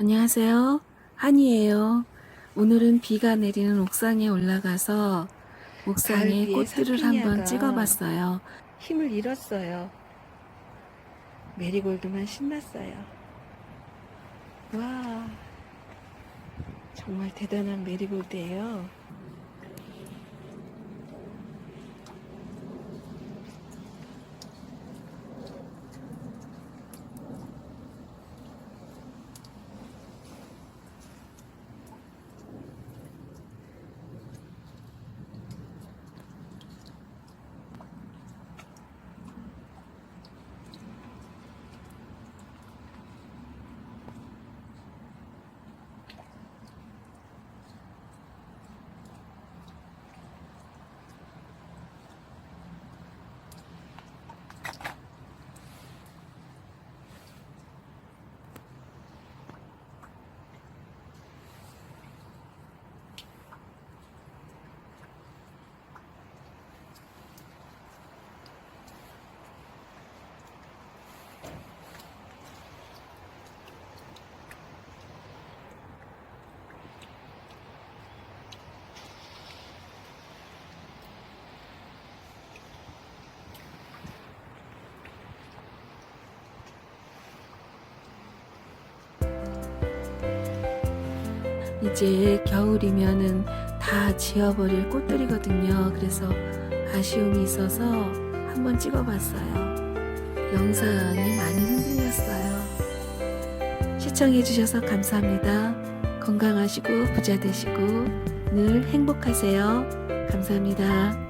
안녕하세요. 한이에요. 오늘은 비가 내리는 옥상에 올라가서 달 옥상에 꽃들을 사피니아가 한번 찍어봤어요. 힘을 잃었어요. 메리골드만 신났어요. 와, 정말 대단한 메리골드예요. 이제 겨울이면은 다 지워버릴 꽃들이거든요. 그래서 아쉬움이 있어서 한번 찍어봤어요. 영상이 많이 흔들렸어요. 시청해주셔서 감사합니다. 건강하시고 부자 되시고 늘 행복하세요. 감사합니다.